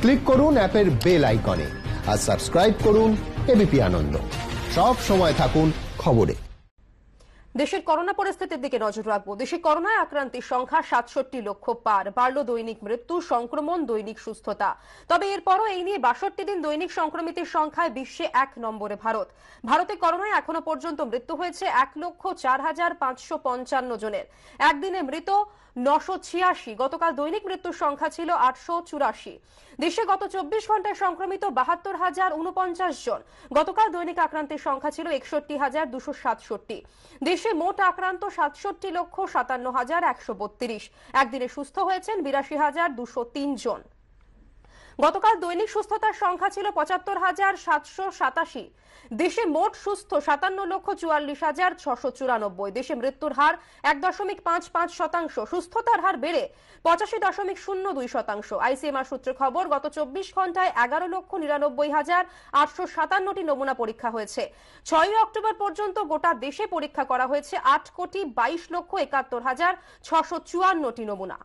Click করুন অ্যাপের bell আইকনে আর সাবস্ক্রাইব করুন এবিপি আনন্দ। সব সময় থাকুন খবরে। দেশের করোনা পরিস্থিতির দিকে নজর রাখব। দেশে করোনায় আক্রান্তের সংখ্যা সাতষট্টি লক্ষ পার। বাড়ল দৈনিক মৃত্যু, সংক্রমণ, দৈনিক সুস্থতা। তবে এরপরও এই নিয়ে বাষট্টি দিন দৈনিক সংক্রমিতের সংখ্যায় বিশ্বে এক নম্বরে ভারত। ভারতে করোনায় এখনও পর্যন্ত মৃত্যু হয়েছে এক লক্ষ চার হাজার পাঁচশো পঞ্চান্ন জনের। একদিনে মৃত নশো ছিয়াশি। গতকাল দৈনিক মৃত্যুর সংখ্যা ছিল আটশো চুরাশি। দেশে গত চব্বিশ ঘন্টায় সংক্রমিত বাহাত্তর হাজার উনপঞ্চাশ জন। গতকাল দৈনিক আক্রান্তের সংখ্যা ছিল একষট্টি হাজার দুশো সাতষট্টি। দেশে মোট আক্রান্ত সাতষট্টি লক্ষ সাতান্ন হাজার একশো বত্রিশ। একদিনে সুস্থ হয়েছেন বিরাশি হাজার দুশো তিন জন। গতকাল দৈনিক সুস্থতার সংখ্যা ছিল পঁচাত্তর হাজার সাতশো সাতাশি। দেশে মোট সুস্থ সাতান্ন লক্ষ চুয়াল্লিশ হাজার ছশো চুরানব্বই। দেশে মৃত্যুর হার এক দশমিক পাঁচ পাঁচ শতাংশ। সুস্থতার হার বেড়ে পঁচাশি দশমিক শূন্য দুই শতাংশ। আইসিএমআর সূত্রে খবর, গত চব্বিশ ঘন্টায় এগারো লক্ষ নিরানব্বই হাজার আটশো সাতান্নটি নমুনা পরীক্ষা হয়েছে। ছয়ই অক্টোবর পর্যন্ত গোটা দেশে পরীক্ষা করা হয়েছে আট কোটি বাইশ লক্ষ একাত্তর হাজার ছশো চুয়ান্নটি নমুনা।